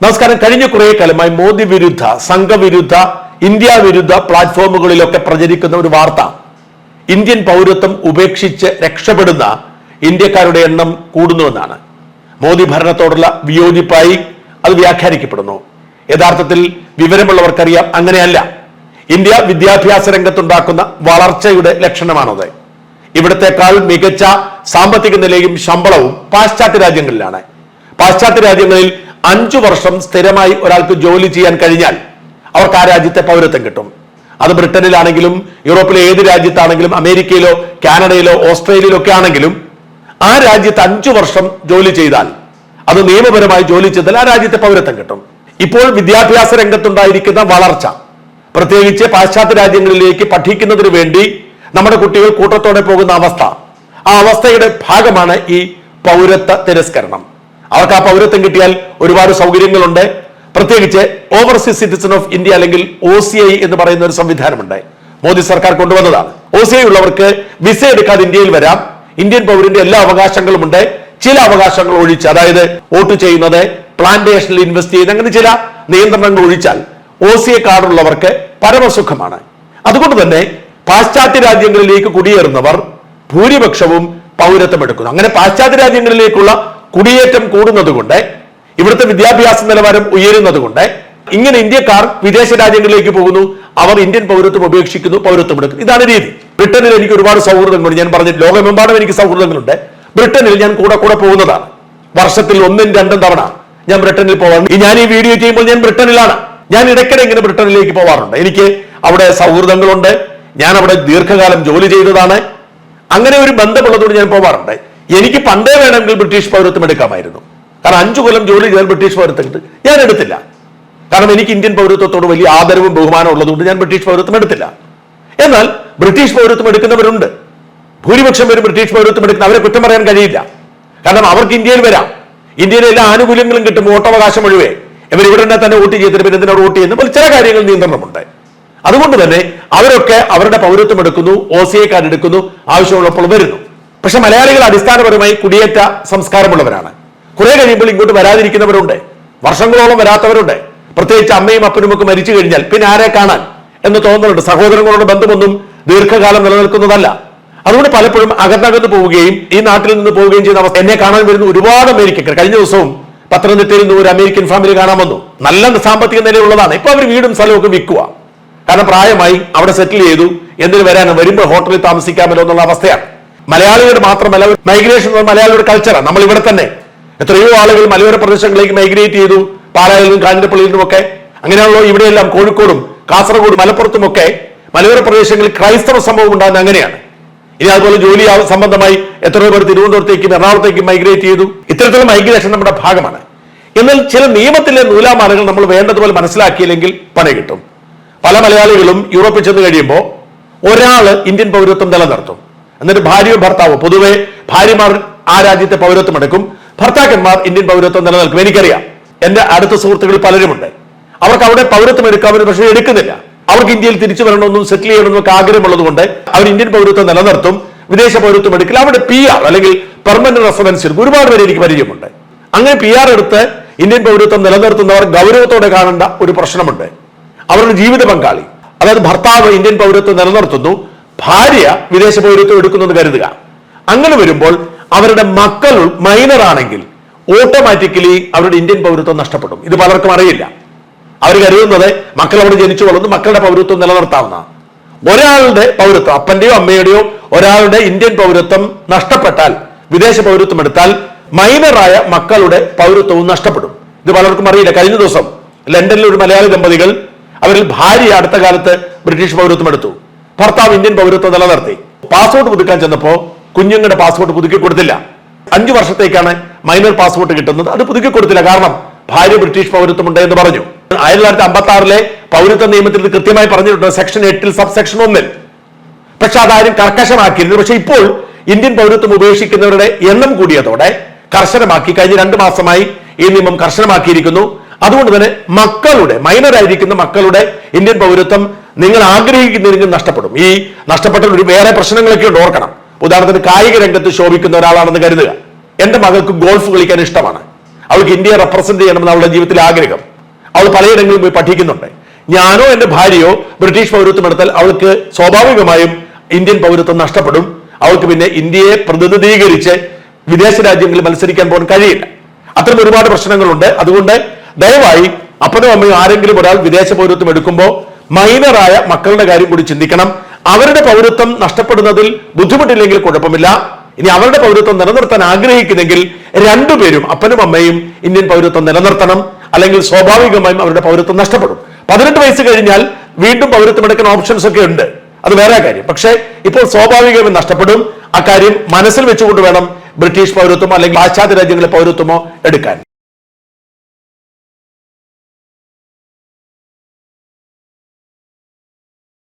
നമസ്കാരം. കഴിഞ്ഞ കുറെ കാലമായി മോദി വിരുദ്ധ സംഘവിരുദ്ധ ഇന്ത്യ വിരുദ്ധ പ്ലാറ്റ്ഫോമുകളിലൊക്കെ പ്രചരിക്കുന്ന ഒരു വാർത്ത. ഇന്ത്യൻ പൗരത്വം ഉപേക്ഷിച്ച് രക്ഷപ്പെടുന്ന ഇന്ത്യക്കാരുടെ എണ്ണം കൂടുന്നുവെന്നാണ്. മോദി ഭരണത്തോടുള്ള വിയോജിപ്പായി അത് വ്യാഖ്യാനിക്കപ്പെടുന്നു. യഥാർത്ഥത്തിൽ വിവരമുള്ളവർക്കറിയാം അങ്ങനെയല്ല. ഇന്ത്യ വിദ്യാഭ്യാസ രംഗത്തുണ്ടാക്കുന്ന വളർച്ചയുടെ ലക്ഷണമാണത്. ഇവിടത്തെക്കാൾ മികച്ച സാമ്പത്തിക നിലയും ശമ്പളവും പാശ്ചാത്യ രാജ്യങ്ങളിലാണ്. പാശ്ചാത്യ രാജ്യങ്ങളിൽ അഞ്ചു വർഷം സ്ഥിരമായി ഒരാൾക്ക് ജോലി ചെയ്യാൻ കഴിഞ്ഞാൽ അവർക്ക് ആ രാജ്യത്തെ പൗരത്വം കിട്ടും. അത് ബ്രിട്ടനിലാണെങ്കിലും യൂറോപ്പിലെ ഏത് രാജ്യത്താണെങ്കിലും അമേരിക്കയിലോ കാനഡയിലോ ഓസ്ട്രേലിയയിലോ ഒക്കെ ആണെങ്കിലും ആ രാജ്യത്ത് അഞ്ചു വർഷം ജോലി ചെയ്താൽ അത് നിയമപരമായി ജോലി ചെയ്താൽ ആ രാജ്യത്തെ പൗരത്വം കിട്ടും. ഇപ്പോൾ വിദ്യാഭ്യാസ രംഗത്തുണ്ടായിരിക്കുന്ന വളർച്ച പ്രത്യേകിച്ച് പാശ്ചാത്യ രാജ്യങ്ങളിലേക്ക് പഠിക്കുന്നതിന് വേണ്ടി നമ്മുടെ കുട്ടികൾ കൂട്ടത്തോടെ പോകുന്ന അവസ്ഥ ആ അവസ്ഥയുടെ ഭാഗമാണ് ഈ പൗരത്വ തിരസ്കരണം. അവർക്ക് ആ പൗരത്വം കിട്ടിയാൽ ഒരുപാട് സൗകര്യങ്ങളുണ്ട്. പ്രത്യേകിച്ച് ഓവർസീസ് സിറ്റിസൺ ഓഫ് ഇന്ത്യ അല്ലെങ്കിൽ ഒ സി ഐ എന്ന് പറയുന്ന ഒരു സംവിധാനമുണ്ട്. മോദി സർക്കാർ കൊണ്ടുവന്നതാണ്. ഒ സി ഐ ഉള്ളവർക്ക് വിസ എടുക്കാതെ ഇന്ത്യയിൽ വരാം. ഇന്ത്യൻ പൗരന്റെ എല്ലാ അവകാശങ്ങളും ഉണ്ട്. ചില അവകാശങ്ങൾ ഒഴിച്ച് അതായത് വോട്ട് ചെയ്യുന്നത് പ്ലാന്റേഷനിൽ ഇൻവെസ്റ്റ് ചെയ്യുന്ന അങ്ങനെ ചില നിയന്ത്രണങ്ങൾ ഒഴിച്ചാൽ ഒ സി ഐ കാർഡുള്ളവർക്ക് പരമസുഖമാണ്. അതുകൊണ്ട് തന്നെ പാശ്ചാത്യ രാജ്യങ്ങളിലേക്ക് കുടിയേറുന്നവർ ഭൂരിപക്ഷവും പൗരത്വം എടുക്കുന്നു. അങ്ങനെ പാശ്ചാത്യ രാജ്യങ്ങളിലേക്കുള്ള കുടിയേറ്റം കൂടുന്നതുകൊണ്ട് ഇവിടുത്തെ വിദ്യാഭ്യാസ നിലവാരം ഉയരുന്നതുകൊണ്ട് ഇങ്ങനെ ഇന്ത്യക്കാർ വിദേശ രാജ്യങ്ങളിലേക്ക് പോകുന്നു അവർ ഇന്ത്യൻ പൗരത്വം ഉപേക്ഷിക്കുന്നു പൗരത്വം എടുക്കുന്നു. ഇതാണ് രീതി. ബ്രിട്ടനിൽ എനിക്ക് ഒരുപാട് സൗഹൃദങ്ങളുണ്ട്. ഞാൻ പറഞ്ഞു ലോകമെമ്പാടും എനിക്ക് സൗഹൃദങ്ങളുണ്ട്. ബ്രിട്ടനിൽ ഞാൻ കൂടെ കൂടെ പോകുന്നതാണ്. വർഷത്തിൽ ഒന്നും രണ്ടും തവണ ഞാൻ ബ്രിട്ടനിൽ ഈ ഞാൻ ഈ വീഡിയോ ചെയ്യുമ്പോൾ ഞാൻ ബ്രിട്ടനിലാണ്. ഞാൻ ഇടയ്ക്കിടെ ഇങ്ങനെ ബ്രിട്ടനിലേക്ക് പോവാറുണ്ട്. എനിക്ക് അവിടെ സൗഹൃദങ്ങളുണ്ട്. ഞാൻ അവിടെ ദീർഘകാലം ജോലി ചെയ്തതാണ്. അങ്ങനെ ഒരു ബന്ധമുള്ളതുകൊണ്ട് ഞാൻ പോവാറുണ്ട്. എനിക്ക് പണ്ടേ വേണമെങ്കിൽ ബ്രിട്ടീഷ് പൗരത്വം എടുക്കാമായിരുന്നു. കാരണം അഞ്ചു കൊല്ലം ജോലി ചെയ്താൽ ബ്രിട്ടീഷ് പൗരത്വം കിട്ടും. ഞാൻ എടുത്തില്ല. കാരണം എനിക്ക് ഇന്ത്യൻ പൗരത്വത്തോട് വലിയ ആദരവും ബഹുമാനവും ഉള്ളതുകൊണ്ട് ഞാൻ ബ്രിട്ടീഷ് പൗരത്വം എടുത്തില്ല. എന്നാൽ ബ്രിട്ടീഷ് പൗരത്വം എടുക്കുന്നവരുണ്ട്. ഭൂരിപക്ഷം പേരും ബ്രിട്ടീഷ് പൗരത്വം എടുക്കുന്ന അവരെ കുറ്റം പറയാൻ കഴിയില്ല. കാരണം അവർക്ക് ഇന്ത്യയിൽ വരാം. ഇന്ത്യയിലെ എല്ലാ ആനുകൂല്യങ്ങളും കിട്ടും വോട്ടവകാശം ഒഴിവേ. ഇവർ ഇവിടെ തന്നെ വോട്ട് ചെയ്തിട്ട് പിന്നെ എന്തിനാ വോട്ട് ചെയ്യുന്നത്? പോലെ ചില കാര്യങ്ങൾ നിയന്ത്രണമുണ്ട്. അതുകൊണ്ട് തന്നെ അവരൊക്കെ അവരുടെ പൗരത്വം എടുക്കുന്നു ഒ സി എ കാർഡ് എടുക്കുന്നു ആവശ്യമുള്ളപ്പോൾ വരുന്നു. പക്ഷെ മലയാളികൾ അടിസ്ഥാനപരമായി കുടിയേറ്റ സംസ്കാരമുള്ളവരാണ്. കുറെ കഴിയുമ്പോൾ ഇങ്ങോട്ട് വരാതിരിക്കുന്നവരുണ്ട്. വർഷങ്ങളോളം വരാത്തവരുണ്ട്. പ്രത്യേകിച്ച് അമ്മയും അപ്പനും ഒക്കെ മരിച്ചു കഴിഞ്ഞാൽ പിന്നെ ആരെ കാണാൻ? എന്ന് തോന്നുന്നുണ്ട് സഹോദരങ്ങളോട് ബന്ധമൊന്നും ദീർഘകാലം നിലനിൽക്കുന്നതല്ല. അതുകൊണ്ട് പലപ്പോഴും അകന്നകന്ന് പോവുകയും ഈ നാട്ടിൽ നിന്ന് പോവുകയും ചെയ്യുന്ന അവസ്ഥ എന്നെ കാണാൻ വരുന്ന ഒരുപാട് അമേരിക്കക്കാർ. കഴിഞ്ഞ ദിവസവും പത്തനംതിട്ടയിൽ നിന്ന് ഒരു അമേരിക്കൻ ഫാമിലി കാണാൻ വന്നു. നല്ല സാമ്പത്തിക നിലയുള്ളതാണ്. ഇപ്പൊ അവർ വീടും സ്ഥലമൊക്കെ വിൽക്കുക കാരണം പ്രായമായി അവിടെ സെറ്റിൽ ചെയ്തു. എന്തിനു വരാനും? വരുമ്പോൾ ഹോട്ടലിൽ താമസിക്കാമല്ലോ എന്നുള്ള അവസ്ഥയാണ്. മലയാളികളുടെ മാത്രമല്ല മൈഗ്രേഷൻ മലയാളിയുടെ കൾച്ചറാണ് നമ്മൾ ഇവിടെ തന്നെ എത്രയോ ആളുകൾ മലയോര പ്രദേശങ്ങളിലേക്ക് മൈഗ്രേറ്റ് ചെയ്തു. കാഞ്ഞിരപ്പള്ളിയിൽ നിന്നും ഒക്കെ. അങ്ങനെയാണല്ലോ ഇവിടെയെല്ലാം കോഴിക്കോടും കാസർഗോഡ് മലപ്പുറത്തും ഒക്കെ മലയോര പ്രദേശങ്ങളിൽ ക്രൈസ്തവ സംഭവം ഉണ്ടാകുന്ന അങ്ങനെയാണ്. ഇനി അതുപോലെ ജോലി സംബന്ധമായി എത്രയോ പേർ തിരുവനന്തപുരത്തേക്കും എറണാകുളത്തേക്കും മൈഗ്രേറ്റ് ചെയ്തു. ഇത്തരത്തിലുള്ള മൈഗ്രേഷൻ നമ്മുടെ ഭാഗമാണ്. എന്നാൽ ചില നിയമത്തിലെ നൂലാമാലകൾ നമ്മൾ വേണ്ടതുപോലെ മനസ്സിലാക്കിയില്ലെങ്കിൽ പണി കിട്ടും. പല മലയാളികളും യൂറോപ്പിൽ ചെന്ന് കഴിയുമ്പോൾ ഒരാൾ ഇന്ത്യൻ പൗരത്വം നിലനിർത്തും. എന്നിട്ട് ഭാര്യയും ഭർത്താവും പൊതുവെ ഭാര്യമാർ ആ രാജ്യത്തെ പൗരത്വം എടുക്കും. ഭർത്താക്കന്മാർ ഇന്ത്യൻ പൗരത്വം നിലനിൽക്കും. എനിക്കറിയാം. എന്റെ അടുത്ത സുഹൃത്തുക്കളിൽ പലരുമുണ്ട്. അവർക്ക് അവിടെ പൗരത്വം എടുക്കാമെന്ന് പക്ഷേ എടുക്കുന്നില്ല. അവർക്ക് ഇന്ത്യയിൽ തിരിച്ചു വരണമെന്നും സെറ്റിൽ ചെയ്യണമെന്നും ഒക്കെ ആഗ്രഹമുള്ളത് കൊണ്ട് അവർ ഇന്ത്യൻ പൗരത്വം നിലനിർത്തും. വിദേശ പൗരത്വം എടുക്കില്ല. അവിടെ പി ആർ അല്ലെങ്കിൽ പെർമനന്റ് റെസിഡൻസ് എടുക്കും ഒരുപാട് പേര് എനിക്ക് പരിചയമുണ്ട്. അങ്ങനെ പി ആർ എടുത്ത് ഇന്ത്യൻ പൗരത്വം നിലനിർത്തുന്നവർ ഗൗരവത്തോടെ കാണേണ്ട ഒരു പ്രശ്നമുണ്ട്. അവരുടെ ജീവിത പങ്കാളി അതായത് ഭർത്താവ് ഇന്ത്യൻ പൗരത്വം നിലനിർത്തുന്നു. ഭാര്യ വിദേശ പൗരത്വം എടുക്കുന്നത് കരുതുക. അങ്ങനെ വരുമ്പോൾ അവരുടെ മക്കൾ മൈനർ ആണെങ്കിൽ ഓട്ടോമാറ്റിക്കലി അവരുടെ ഇന്ത്യൻ പൗരത്വം നഷ്ടപ്പെടും. ഇത് പലർക്കും അറിയില്ല. അവർ കരുതുന്നത് മക്കൾ അവിടെ ജനിച്ചു വളർന്ന് മക്കളുടെ പൗരത്വം നിലനിർത്താവുന്ന. ഒരാളുടെ പൗരത്വം അപ്പന്റെയോ അമ്മയുടെയോ ഒരാളുടെ ഇന്ത്യൻ പൗരത്വം നഷ്ടപ്പെട്ടാൽ വിദേശ പൗരത്വം എടുത്താൽ മൈനറായ മക്കളുടെ പൗരത്വവും നഷ്ടപ്പെടും. ഇത് പലർക്കും അറിയില്ല. കഴിഞ്ഞ ദിവസം ലണ്ടനിലെ ഒരു മലയാളി ദമ്പതികൾ അവരിൽ ഭാര്യ അടുത്ത കാലത്ത് ബ്രിട്ടീഷ് പൗരത്വം എടുത്തു. ഭർത്താവ് ഇന്ത്യൻ പൗരത്വം നിലനിർത്തി. പാസ്പോർട്ട് പുതുക്കാൻ ചെന്നപ്പോ കുഞ്ഞുങ്ങളുടെ പാസ്പോർട്ട് പുതുക്കി കൊടുത്തില്ല. അഞ്ചു വർഷത്തേക്കാണ് മൈനർ പാസ്പോർട്ട് കിട്ടുന്നത്. അത് പുതുക്കി കൊടുത്തില്ല. കാരണം ഭാര്യ ബ്രിട്ടീഷ് പൗരത്വം ഉണ്ട് എന്ന് പറഞ്ഞു. ആയിരത്തി തൊള്ളായിരത്തി അമ്പത്തി ആറിലെ പൗരത്വ നിയമത്തിൽ ഇത് കൃത്യമായി പറഞ്ഞിട്ടുണ്ട്. സെക്ഷൻ എട്ടിൽ സബ് സെക്ഷൻ ഒന്നിൽ. പക്ഷെ അതാരും കർക്കശമാക്കിയിരുന്നു പക്ഷെ ഇപ്പോൾ ഇന്ത്യൻ പൗരത്വം ഉപേക്ഷിക്കുന്നവരുടെ എണ്ണം കൂടിയതോടെ കർശനമാക്കി. കഴിഞ്ഞ രണ്ട് മാസമായി ഈ നിയമം കർശനമാക്കിയിരിക്കുന്നു. അതുകൊണ്ട് തന്നെ മക്കളുടെ മൈനറായിരിക്കുന്ന മക്കളുടെ ഇന്ത്യൻ പൗരത്വം നിങ്ങൾ ആഗ്രഹിക്കുന്നതിന് നഷ്ടപ്പെടും. ഈ നഷ്ടപ്പെട്ട ഒരു വേറെ പ്രശ്നങ്ങളൊക്കെ ഉണ്ട് ഓർക്കണം. ഉദാഹരണത്തിന് കായിക രംഗത്ത് ശോഭിക്കുന്ന ഒരാളാണെന്ന് കരുതുക. എന്റെ മകൾക്ക് ഗോൾഫ് കളിക്കാൻ ഇഷ്ടമാണ്. അവൾക്ക് ഇന്ത്യയെ റെപ്രസെന്റ് ചെയ്യണമെന്ന് അവളുടെ ജീവിതത്തിലെ ആഗ്രഹം. അവൾ പലയിടങ്ങളിൽ പോയി പഠിക്കുന്നുണ്ട്. ഞാനോ എന്റെ ഭാര്യയോ ബ്രിട്ടീഷ് പൗരത്വം എടുത്താൽ അവൾക്ക് സ്വാഭാവികമായും ഇന്ത്യൻ പൗരത്വം നഷ്ടപ്പെടും. അവൾക്ക് പിന്നെ ഇന്ത്യയെ പ്രതിനിധീകരിച്ച് വിദേശ രാജ്യങ്ങളിൽ മത്സരിക്കാൻ പോകാൻ കഴിയില്ല. അത്തരം ഒരുപാട് പ്രശ്നങ്ങളുണ്ട്. അതുകൊണ്ട് ദയവായി അപ്പനും അമ്മയും ആരെങ്കിലും ഒരാൾ വിദേശ പൗരത്വം എടുക്കുമ്പോൾ മൈനറായ മക്കളുടെ കാര്യം കൂടി ചിന്തിക്കണം. അവരുടെ പൗരത്വം നഷ്ടപ്പെടുന്നതിൽ ബുദ്ധിമുട്ടില്ലെങ്കിൽ കുഴപ്പമില്ല. ഇനി അവരുടെ പൗരത്വം നിലനിർത്താൻ ആഗ്രഹിക്കുന്നെങ്കിൽ രണ്ടുപേരും അപ്പനും അമ്മയും ഇന്ത്യൻ പൗരത്വം നിലനിർത്തണം. അല്ലെങ്കിൽ സ്വാഭാവികമായും അവരുടെ പൗരത്വം നഷ്ടപ്പെടും. പതിനെട്ട് വയസ്സ് കഴിഞ്ഞാൽ വീണ്ടും പൗരത്വം എടുക്കുന്ന ഓപ്ഷൻസ് ഒക്കെ ഉണ്ട്. അത് വേറെ കാര്യം. പക്ഷേ ഇപ്പോൾ സ്വാഭാവികമായും നഷ്ടപ്പെടും. അക്കാര്യം മനസ്സിൽ വെച്ചുകൊണ്ട് വേണം ബ്രിട്ടീഷ് പൗരത്വമോ അല്ലെങ്കിൽ പാശ്ചാത്യ രാജ്യങ്ങളിലെ പൗരത്വമോ എടുക്കാൻ.